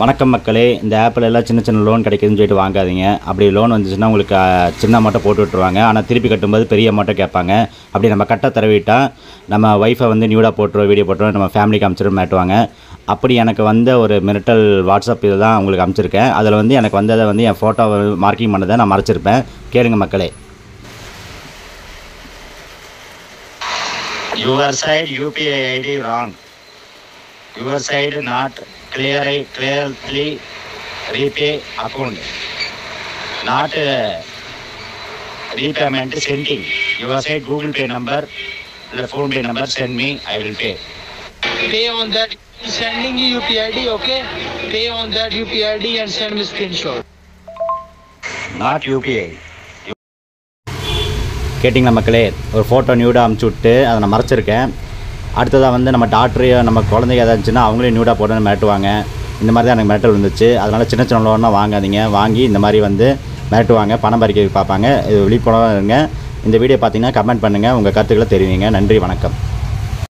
வணக்கம் மக்களே இந்த ஆப்பில் எல்லாம் சின்ன சின்ன லோன் கிடைக்குதுன்னு சொல்லிட்டு வாங்காதீங்க. அப்படி லோன் வந்துச்சுன்னா உங்களுக்கு சின்ன அமௌண்ட்டை போட்டு விட்ருவாங்க ஆனால் திருப்பி கட்டும்போது பெரிய அமௌண்ட்டை கேட்பாங்க. அப்படி நம்ம கட்ட தரவிட்டால் நம்ம ஒய்ஃபை வந்து நியூடாக போட்டுருவோம் வீடியோ போட்டுருவோம் நம்ம ஃபேமிலிக்கு அமைச்சிட்டு மாட்டுவாங்க. அப்படி எனக்கு வந்த ஒரு மிரட்டல் வாட்ஸ்அப் இது தான் உங்களுக்கு அமைச்சிருக்கேன். அதில் வந்து எனக்கு வந்ததை வந்து என் ஃபோட்டோவை மார்க்கிங் பண்ணதை நான் மறைச்சிருப்பேன். கேளுங்க மக்களே. Your side UPI ID wrong your side not account not uh, repayment sending your side google pay number the phone pay number send me i will pay pay on that sending you UPID okay pay on that UPID and send me screenshot not upi கேட்டிங்களா மக்களே ஒரு photo நியூடாக அமுச்சு விட்டு அதை நான் மறைச்சிருக்கேன் அடுத்ததாக வந்து நம்ம டாக்டரு நம்ம குழந்தைங்க ஏதாவது இருந்துச்சுன்னா அவங்களே நியூடாக போட்டு மிரட்டுவாங்க. இந்த மாதிரி தான் எனக்கு மிரட்டல் இருந்துச்சு அதனால் சின்ன சின்ன லோன்னா வாங்காதீங்க. வாங்கி இந்த மாதிரி வந்து மிரட்டுவாங்க. பணம் பறிக்க பார்ப்பாங்க இது விழிப்புணர்வாக இருங்க இந்த வீடியோ பார்த்தீங்கன்னா கமெண்ட் பண்ணுங்கள் உங்கள் கருத்துக்களை தெரிவிங்க. நன்றி வணக்கம்.